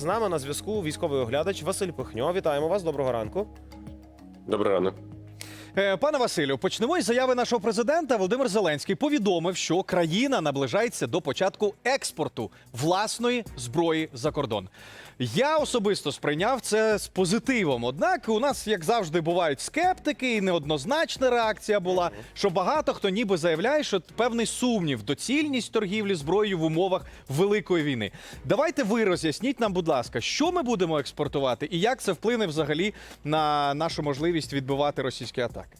З нами на зв'язку військовий оглядач Василь Пихньо. Вітаємо вас. Доброго ранку. Доброго ранок. Е, Пане Василю, почнемо із заяви нашого президента. Володимир Зеленський повідомив, що країна наближається до початку експорту власної зброї за кордон. Я особисто сприйняв це з позитивом. Однак у нас, як завжди, бувають скептики, і неоднозначна реакція була. Що багато хто ніби заявляє, що певний сумнів, доцільність торгівлі зброєю в умовах великої війни. Давайте ви роз'ясніть нам, будь ласка, що ми будемо експортувати і як це вплине взагалі на нашу можливість відбивати російські атаки.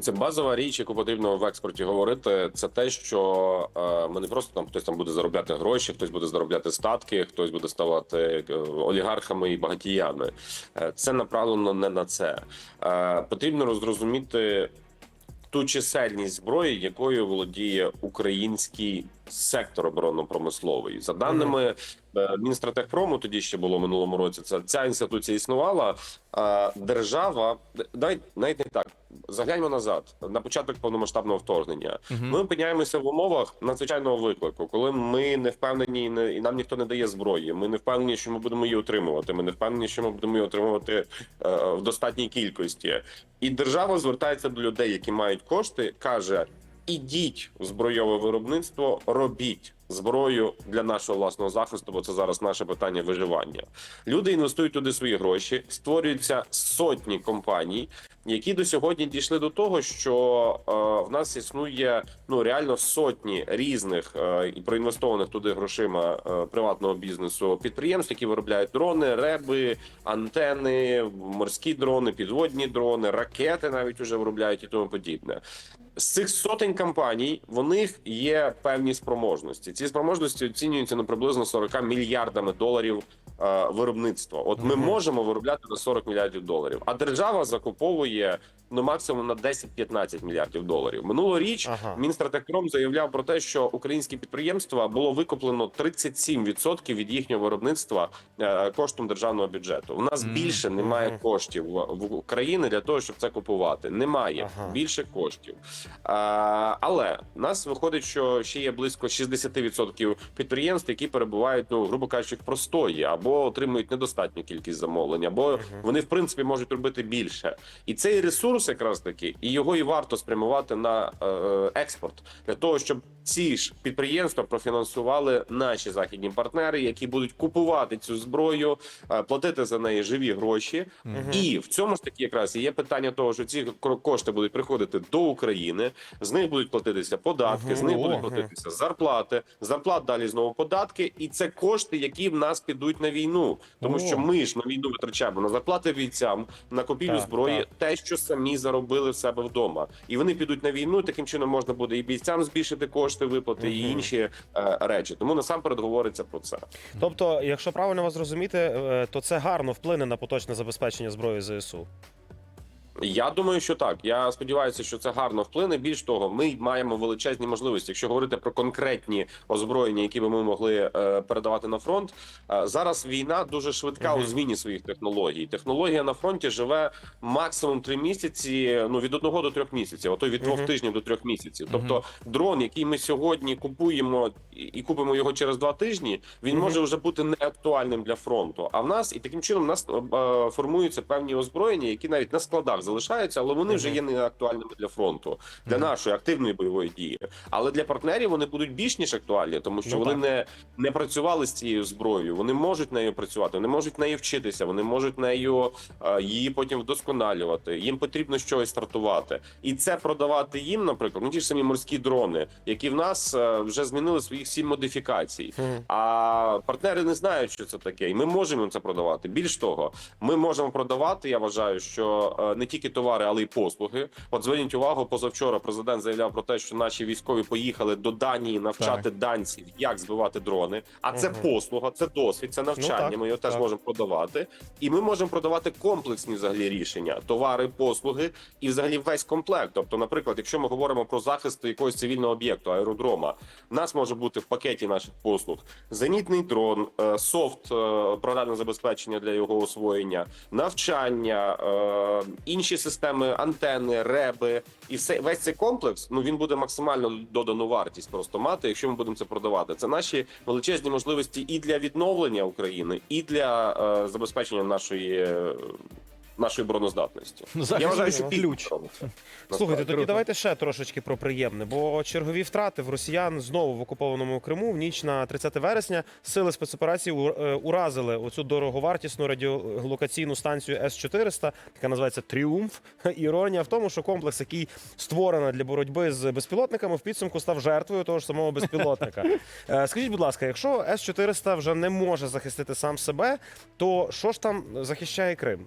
Це базова річ, яку потрібно в експорті говорити. Це те, що е, ми не просто там хтось там буде заробляти гроші, хтось буде заробляти статки, хтось буде ставати е, олігархами і багатіями. Е, це направлено не на це. Потрібно розрозуміти ту чисельність зброї, якою володіє український сектор оборонно-промисловий. За даними е, Мінстратегпрому, тоді ще було в минулому році. Це ця інституція існувала. А держава навіть навіть не так. Загляньмо назад на початок повномасштабного вторгнення. Ми опиняємося в умовах надзвичайного виклику, коли ми не впевнені не- і нам ніхто не дає зброї. Ми не впевнені, що ми будемо її отримувати. Ми не впевнені, що ми будемо її отримувати е, в достатній кількості. І держава звертається до людей, які мають кошти, каже: ідіть в збройове виробництво, робіть зброю для нашого власного захисту, бо це зараз наше питання виживання. Люди інвестують туди свої гроші, створюються сотні компаній, які до сьогодні дійшли до того, що е, в нас існує ну реально сотні різних е, проінвестованих туди грошима е, приватного бізнесу підприємств, які виробляють дрони, реби, антени, морські дрони, підводні дрони, ракети навіть уже виробляють і тому подібне. З цих сотень компаній в них є певні спроможності. Ці спроможності оцінюються на приблизно 40 мільярдами доларів е, виробництва. От ми Мгм. можемо виробляти на 40 мільярдів доларів, а держава закуповує ну максимум на 10-15 мільярдів доларів. Минулоріч Ага. Мінстратегпром заявляв про те, що українські підприємства було викуплено 37% від їхнього виробництва е, коштом державного бюджету. У нас Мгм. більше немає коштів в, Україні для того, щоб це купувати. Немає Ага. більше коштів. А, але в нас виходить, що ще є близько 60% підприємств, які перебувають, ну грубо кажучи, в простої або отримують недостатню кількість замовлень, або вони в принципі можуть робити більше. І цей ресурс, якраз таки, і його і варто спрямувати на е, експорт для того, щоб ці ж підприємства профінансували наші західні партнери, які будуть купувати цю зброю, е, платити за неї живі гроші. Мгм. І в цьому ж таки якраз є питання того, що ці кошти будуть приходити до України, з них будуть платитися податки, Мгм. з них будуть платитися зарплати, зарплат далі знову податки, і це кошти, які в нас підуть на війну, тому О. що ми ж на війну витрачаємо на зарплати бійцям, на купівлю Так, зброї, так. те, що самі заробили в себе вдома, і вони підуть на війну. Таким чином можна буде і бійцям збільшити кошти виплати, і інші е, речі. Тому насамперед говориться про це. Тобто, якщо правильно вас зрозуміти, е, то це гарно вплине на поточне забезпечення зброї ЗСУ. Я думаю, що так. Я сподіваюся, що це гарно вплине. Більш того, ми маємо величезні можливості. Якщо говорити про конкретні озброєння, які би ми могли е, передавати на фронт, е, зараз війна дуже швидка у зміні своїх технологій. Технологія на фронті живе максимум три місяці. Ну від одного до трьох місяців, а то від двох тижнів до трьох місяців. Тобто, дрон, який ми сьогодні купуємо і- купимо його через два тижні, він може вже бути неактуальним для фронту. А в нас і таким чином в нас е, формуються певні озброєння, які навіть на складах залишаються, але вони вже є неактуальними для фронту, для нашої активної бойової дії. Але для партнерів вони будуть більш ніж актуальні, тому що Ну, вони так. не, не працювали з цією зброєю. Вони можуть нею працювати, вони можуть нею вчитися, вони можуть нею е, її потім вдосконалювати. Їм потрібно чогось стартувати, і це продавати їм, наприклад, ну ті ж самі морські дрони, які в нас е, вже змінили своїх сім модифікацій. А партнери не знають, що це таке, і ми можемо їм це продавати. Більш того, ми можемо продавати. Я вважаю, що е, не тільки товари, але й послуги. От зверніть увагу, позавчора президент заявляв про те, що наші військові поїхали до Данії навчати данців, як збивати дрони. А це Мгм. послуга, це досвід, це навчання. Ну, так, ми його теж так. можемо продавати, і ми можемо продавати комплексні взагалі рішення, товари, послуги і взагалі весь комплект. Тобто, наприклад, якщо ми говоримо про захист якогось цивільного об'єкту, аеродрома, в нас може бути в пакеті наших послуг зенітний дрон, е, софт е, програмне забезпечення для його освоєння, навчання, е, інші системи, антени, реби, і все весь цей комплекс. Ну він буде максимально додану вартість просто мати, якщо ми будемо це продавати. Це наші величезні можливості і для відновлення України, і для е, забезпечення нашої. Нашої бороноздатності Захист я вважаю, що ключ. Слухайте, тоді давайте ще трошечки про приємне, бо чергові втрати в росіян знову в окупованому Криму в ніч на 30 вересня сили спецоперації е, уразили оцю дороговартісну радіолокаційну станцію С-400, яка називається Тріумф. Іронія в тому, що комплекс, який створений для боротьби з безпілотниками, в підсумку став жертвою того ж самого безпілотника. Е, Скажіть, будь ласка, якщо С-400 вже не може захистити сам себе, то що ж там захищає Крим?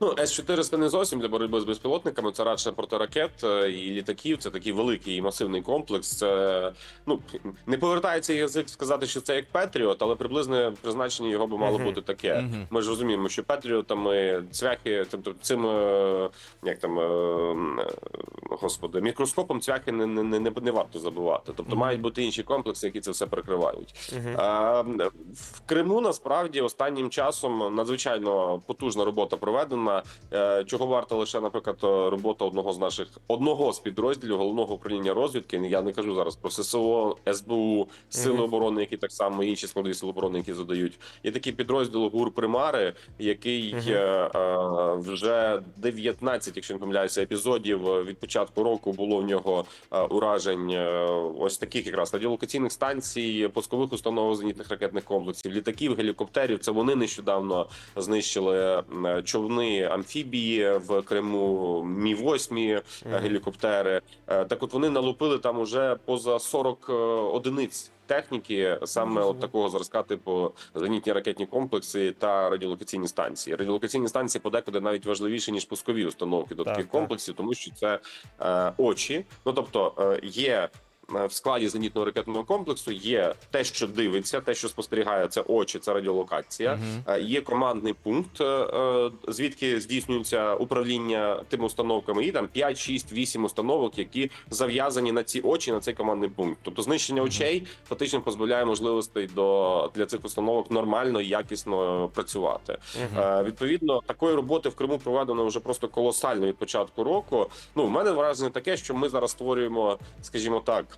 Ну, С-400 не зовсім для боротьби з безпілотниками. Це радше протиракет е, і літаків. Це такий великий і масивний комплекс. Це ну не повертається язик сказати, що це як Петріот, але приблизне призначення його би мало бути таке. Ми ж розуміємо, що Петріотами цвяхи, тобто цим е, як там е, господи, мікроскопом цвяхи не, не, не, не варто забувати. Тобто Мгм. мають бути інші комплекси, які це все прикривають. Мгм. А, В Криму насправді останнім часом надзвичайно потужна робота проведена. Е, Чого варта лише, наприклад, робота одного з наших одного з підрозділів головного управління розвідки. Я не кажу зараз про ССО, СБУ, сили Мгм. оборони, які так само інші складові сили оборони, які задають. Є такий підрозділ ГУР Примари, який Мгм. е, е, вже 19, якщо не помиляюся, епізодів від початку року було в нього е, уражень е, ось таких якраз радіолокаційних станцій, пускових установ зенітних ракетних комплексів, літаків, гелікоптерів. Це вони нещодавно знищили е, човни амфібії в Криму, мі 8 Мгм. гелікоптери. Так, от вони налупили там уже поза 40 е, одиниць. Техніки саме от такого зразка, типу зенітні ракетні комплекси та радіолокаційні станції. Радіолокаційні станції подекуди навіть важливіші ніж пускові установки до Так, таких так. комплексів, тому що це е, очі. Ну тобто е, є. Е, В складі зенітного ракетного комплексу є те, що дивиться, те, що спостерігає, це очі, це радіолокація. Е, Є командний пункт, е, звідки здійснюється управління тими установками. І там 5, 6, 8 установок, які зав'язані на ці очі, на цей командний пункт. Тобто знищення очей фактично позбавляє можливостей до для цих установок нормально і якісно працювати. Е, Відповідно, такої роботи в Криму проведено вже просто колосально від початку року. Ну, в мене враження таке, що ми зараз створюємо, скажімо так.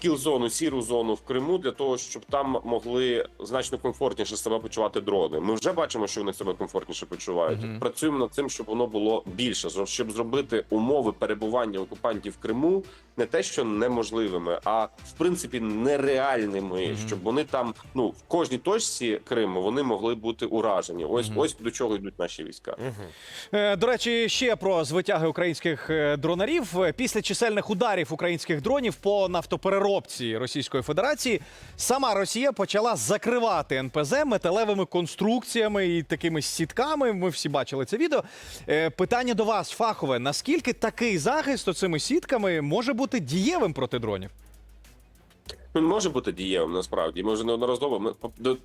Кіл-зону, сіру зону в Криму для того, щоб там могли значно комфортніше себе почувати дрони. Ми вже бачимо, що вони себе комфортніше почувають. Мгм. Працюємо над цим, щоб воно було більше, щоб зробити умови перебування окупантів в Криму не те, що неможливими, а в принципі нереальними, Мгм. щоб вони там, ну в кожній точці Криму вони могли бути уражені. Ось Мгм. ось до чого йдуть наші війська. Мгм. Е, До речі, ще про звитяги українських е, дронарів. Е, Після чисельних ударів українських дронів по нафтопереробці Російської Федерації сама Росія почала закривати НПЗ металевими конструкціями і такими сітками. Ми всі бачили це відео. Е, Питання до вас, фахове: наскільки такий захист оцими сітками може бути дієвим проти дронів? Він може бути дієвим насправді. Ми вже неодноразово. Ми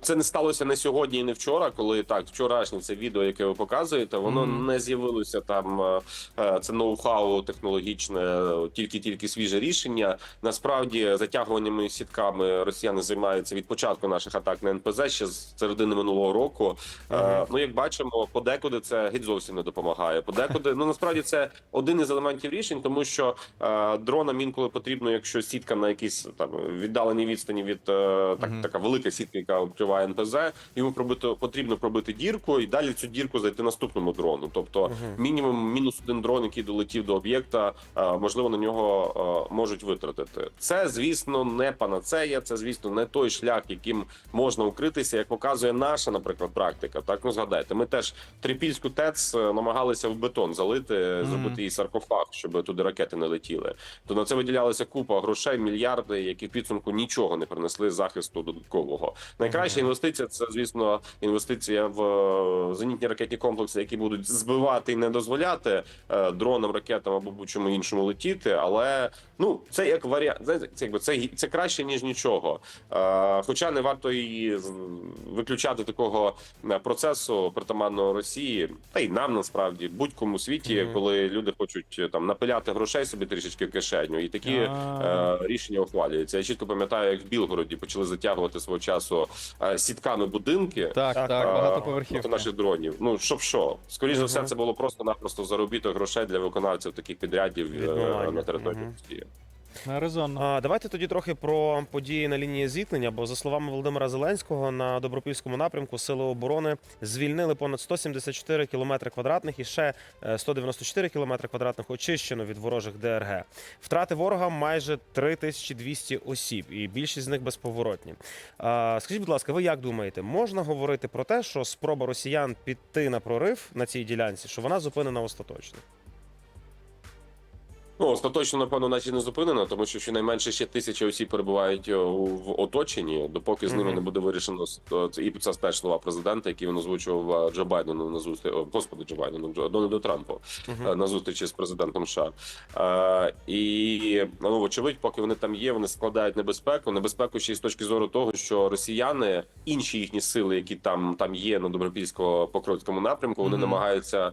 це не сталося не сьогодні і не вчора. Коли так, вчорашнє це відео, яке ви показуєте, воно Мгм. не з'явилося там. е, е, Це ноу-хау технологічне, е, тільки-тільки свіже рішення. Насправді, затягуваннями сітками росіяни займаються від початку наших атак на НПЗ ще з середини минулого року. Мгм. Ну як бачимо, подекуди це геть зовсім не допомагає. Подекуди, ну насправді це один із елементів рішень, тому що дронам інколи потрібно, якщо сітка на якійсь там віддаленій відстані від е, так, Мгм. така велика сітка, яка обкриває НПЗ, йому пробити потрібно пробити дірку і далі цю дірку зайти наступному дрону. Тобто Мгм. мінімум мінус один дрон, який долетів до об'єкта, е, можливо на нього е, можуть витратити. Це звісно не панацея, це звісно не той шлях, яким можна укритися, як показує наша, наприклад, практика. Так ну згадайте, ми теж трипільську ТЕЦ намагалися в бетон залити, Мгм. зробити її саркофаг, щоб туди ракети не летіли. То на це виділялася купа грошей, мільярди, які в підсумку нічого не принесли захисту додаткового. Найкраща інвестиція це, звісно, інвестиція в е, зенітні ракетні комплекси, які будуть збивати і не дозволяти е, дронам, ракетам або будь-чому іншому летіти. Але ну це як варіант, це якби це, це краще ніж нічого. Е, Хоча не варто і виключати такого процесу притаманного Росії, та й нам насправді будь-кому світі, Мгм. коли люди хочуть там напиляти грошей собі трішечки в кишеню, і такі А. е, рішення ухвалюються. Я чітко пам'ятаю, як в Білгороді почали затягувати свого часу е, сітками будинки. Так, так, е, багатоповерхівки. проти наших дронів. Ну щоб що, скоріш за все, це було просто-напросто заробіток грошей для виконавців таких підрядів е, на території. Росії. Резонно. А, давайте тоді трохи про події на лінії зіткнення. Бо за словами Володимира Зеленського, на добропільському напрямку сили оборони звільнили понад 174 кілометри квадратних і ще е, 194 кілометри квадратних очищено від ворожих ДРГ. Втрати ворога майже 3200 осіб, і більшість з них безповоротні. А, скажіть, будь ласка, ви як думаєте, можна говорити про те, що спроба росіян піти на прорив на цій ділянці, що вона зупинена остаточно? Ну, остаточно, напевно, наче не зупинено, тому що щонайменше ще тисяча осіб перебувають е, в оточенні, допоки з ними Мгм. не буде вирішено с- і це теж слова президента, які він озвучував е, Джо Байдену на зустріч, господи, Джо Байдену, Дональду Трампу Мгм. е, на зустрічі з президентом США. Е, і ну, вочевидь, поки вони там є, вони складають небезпеку. Небезпеку ще й з точки зору того, що росіяни, інші їхні сили, які там, там є на добропільсько покровському напрямку, вони Мгм. намагаються е,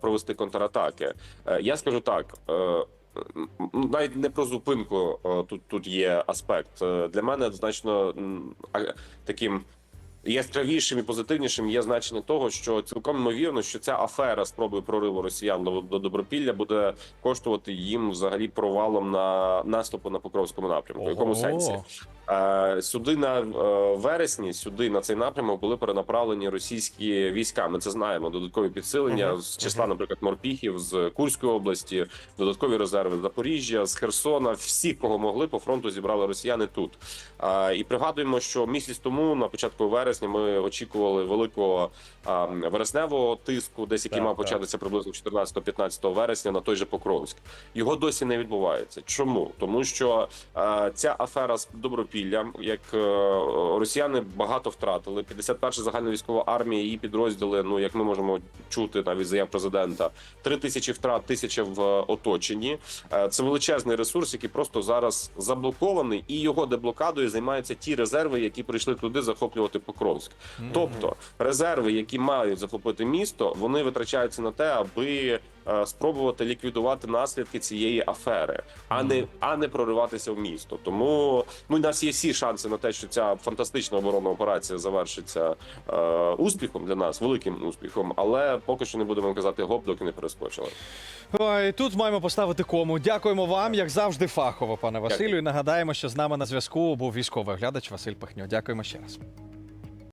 провести контратаки. Е, Я скажу так. е, ну, Навіть не про зупинку е, тут тут є аспект. Е, Для мене значно таким яскравішим і позитивнішим є значення того, що цілком ймовірно, що ця афера спроби прориву росіян до, до добропілля буде коштувати їм взагалі провалом на наступу на покровському напрямку. В якому сенсі? Сюди на е, вересні, сюди на цей напрямок були перенаправлені російські війська. Ми це знаємо. Додаткові підсилення Мгм. з числа, наприклад, морпіхів з Курської області, додаткові резерви з Запоріжжя, з Херсона. Всі, кого могли по фронту, зібрали росіяни тут. І пригадуємо, що місяць тому, на початку вересня, ми очікували великого вересневого тиску, десь який Так, мав так. початися приблизно 14-15 вересня на той же Покровськ. Його досі не відбувається. Чому? Тому що ця афера з добропіллям, як е, росіяни багато втратили. 51 загальна військова армія, її підрозділи. Ну як ми можемо чути навіть заяв президента, три тисячі втрат, тисяча в е, оточенні. Е, це величезний ресурс, який просто зараз заблокований, і його деблокадою займаються ті резерви, які прийшли туди захоплювати Покровськ. Тобто резерви, які мають захопити місто, вони витрачаються на те, аби спробувати ліквідувати наслідки цієї афери, а не а не прориватися в місто. Тому ну у нас є всі шанси на те, що ця фантастична оборонна операція завершиться е, успіхом для нас, великим успіхом. Але поки що не будемо казати гоп, доки не перескочили. Ой, тут маємо поставити кому. Дякуємо вам, як завжди, фахово, пане Василю. І нагадаємо, що з нами на зв'язку був військовий оглядач Василь Пихньо. Дякуємо ще раз.